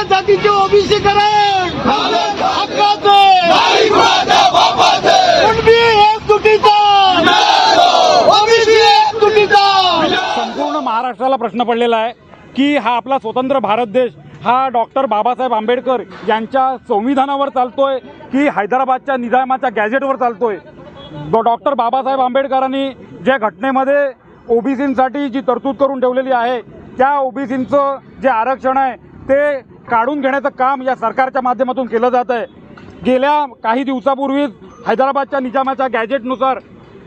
ओबीसीकरण हक्काचे. कुणबी एक तुटीचा ओबीसी एक तुटीचा संपूर्ण महाराष्ट्राला प्रश्न पडलेला आहे की हा आपला स्वतंत्र भारत देश हा डॉक्टर बाबासाहेब आंबेडकर यांच्या संविधानावर चालतोय की हैदराबादच्या निजामाच्या गॅजेटवर चालतोय? डॉक्टर बाबासाहेब आंबेडकरांनी ज्या घटनेमध्ये ओबीसींसाठी जी तरतूद करून ठेवलेली आहे त्या ओबीसींचं जे आरक्षण आहे ते काढून घेण्याचं काम या सरकारच्या माध्यमातून केलं जात आहे. गेल्या काही दिवसापूर्वीच हैदराबादच्या निजामाच्या गॅजेटनुसार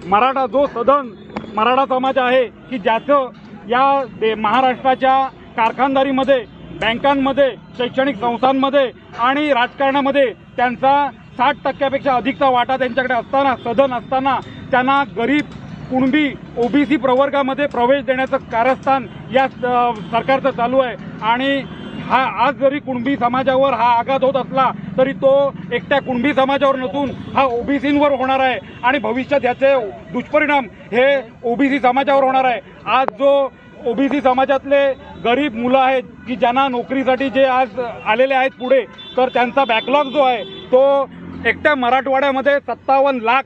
मराठा जो सदन मराठा समाज आहे की ज्याचं या दे महाराष्ट्राच्या कारखानदारीमध्ये बँकांमध्ये शैक्षणिक संस्थांमध्ये आणि राजकारणामध्ये त्यांचा साठ टक्क्यापेक्षा अधिकचा वाटा त्यांच्याकडे असताना सदन असताना त्यांना गरीब कुणबी ओबीसी प्रवर्गामध्ये प्रवेश देण्याचं कारस्थान या सरकारचं चालू आहे. आणि हा आज जरी कुणबी समाजावर हा आघात होत असला तरी तो एकट्या कुणबी समाजावर नसून हा ओबीसींवर होणार आहे. आणि भविष्यात याचे दुष्परिणाम हे ओबीसी समाजावर होणार आहे. आज जो ओबीसी समाजातले गरीब मुलं आहेत की ज्यांना नोकरीसाठी जे आज आलेले आहेत पुढे तर त्यांचा बॅकलॉग जो आहे तो एकट्या मराठवाड्यामध्ये सत्तावन्न लाख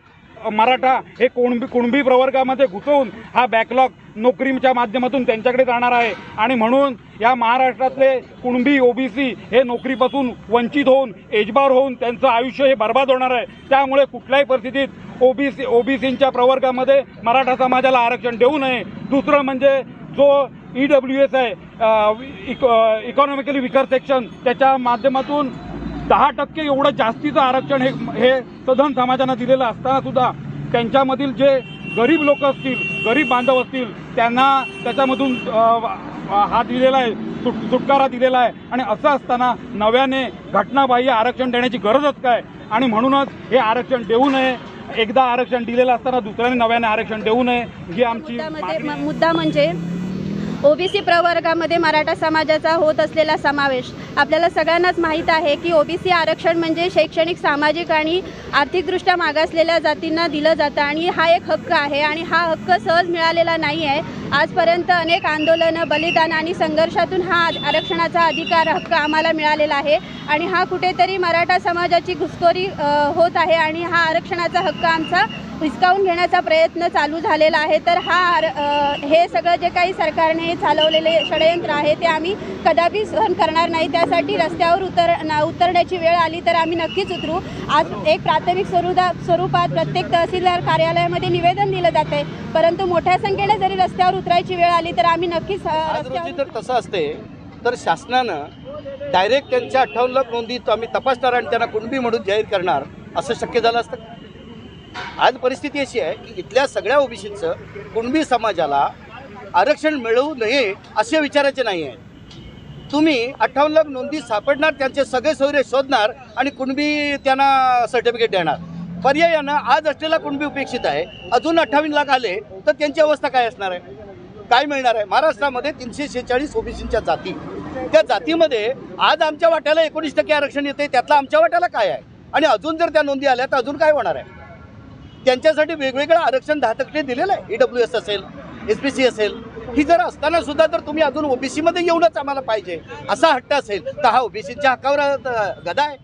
मराठा हे कुणबी कुणबी प्रवर्गामध्ये घुसवून हा बॅकलॉग नोकरीच्या माध्यमातून त्यांच्याकडे जाणार आहे. आणि म्हणून या महाराष्ट्रातले कुणबी ओबीसी हे नोकरीपासून वंचित होऊन एजबार होऊन त्यांचं आयुष्य हे बर्बाद होणार आहे. त्यामुळे कुठल्याही परिस्थितीत ओबीसी ओबीसींच्या प्रवर्गामध्ये मराठा समाजाला आरक्षण देऊ नये. दुसरं म्हणजे जो ई डब्ल्यू एस आहे इकॉनॉमिकली विकर सेक्शन त्याच्या माध्यमातून दहा टक्के एवढं जास्तीचं आरक्षण हे हे सधन समाजानं दिलेलं असताना सुद्धा त्यांच्यामधील जे गरीब लोक असतील गरीब बांधव असतील त्यांना त्याच्यामधून हा दिलेला आहे सुट सुटकारा दिलेला आहे. आणि असं असताना नव्याने घटनाबाह्य आरक्षण देण्याची गरजच काय? आणि म्हणूनच हे आरक्षण देऊ नये. एकदा आरक्षण दिलेलं असताना दुसऱ्याने नव्याने आरक्षण देऊ नये. ही आमची मुद्दा म्हणजे ओबीसी प्रवर्गामध्ये मराठा समाजाचा होत असलेला समावेश. आपल्याला सगळ्यांनाच माहीत आहे की ओबीसी आरक्षण म्हणजे शैक्षणिक सामाजिक आणि आर्थिकदृष्ट्या मागासलेल्या जातींना दिलं जातं आणि हा एक हक्क आहे आणि हा हक्क सहज मिळालेला नाही आहे. आजपर्यंत अनेक आंदोलनं बलिदान आणि संघर्षातून हा आरक्षणाचा अधिकार हक्क आम्हाला मिळालेला आहे आणि हा कुठेतरी मराठा समाजाची घुसखोरी होत आहे आणि हा आरक्षणाचा हक्क आमचा हिसकावून घेण्याचा प्रयत्न चालू झालेला आहे. तर हा आर- हे सगळं जे काही सरकारने चालवलेले षडयंत्र आहे ते आम्ही कदापि सहन करणार नाही. त्यासाठी रस्त्यावर उतर ना- उतरण्याची वेळ आली तर आम्ही नक्कीच उतरू. आज एक प्राथमिक स्वरूपा स्वरूपात प्रत्येक तहसीलदार कार्यालयामध्ये निवेदन दिलं जात आहे परंतु मोठ्या संख्येने जरी रस्त्यावर उतरायची वेळ आली तर आम्ही नक्कीच रस्त्यावर जर तसं असते तर शासनानं डायरेक्ट त्यांच्या अठ्ठावन्न लाख नोंदी आम्ही तपासणार आणि त्यांना कुणबी म्हणून जाहीर करणार असं शक्य झालं असतं? आज परिस्थिती अशी आहे की इथल्या सगळ्या ओबीसीचं कुणबी समाजाला आरक्षण मिळवू नये असे विचारायचे नाही आहे तुम्ही अठ्ठावन्न लाख नोंदी सापडणार त्यांचे सगळे सोयरे शोधणार आणि कुणबी त्यांना सर्टिफिकेट देणार. पर्यायानं आज असलेला कुणबी उपेक्षित आहे. अजून अठ्ठावीस लाख आले तर त्यांची अवस्था काय असणार आहे? काय मिळणार आहे? महाराष्ट्रामध्ये तीनशे शेहेचाळीस ओबीसींच्या जाती. त्या जातीमध्ये आज आमच्या वाट्याला एकोणीस टक्के आरक्षण येते त्यातलं आमच्या वाट्याला काय आहे? आणि अजून जर त्या नोंदी आल्या तर अजून काय होणार आहे? त्यांच्यासाठी वेगवेगळं आरक्षण दहा टक्के दिलेलं आहे. ई डब्ल्यू एस असेल एस पी सी असेल. ही जर असताना सुद्धा तर तुम्ही अजून ओबीसीमध्ये येऊनच आम्हाला पाहिजे. असा हट्ट असेल. तर हा ओबीसीच्या हक्कावर गदा आहे.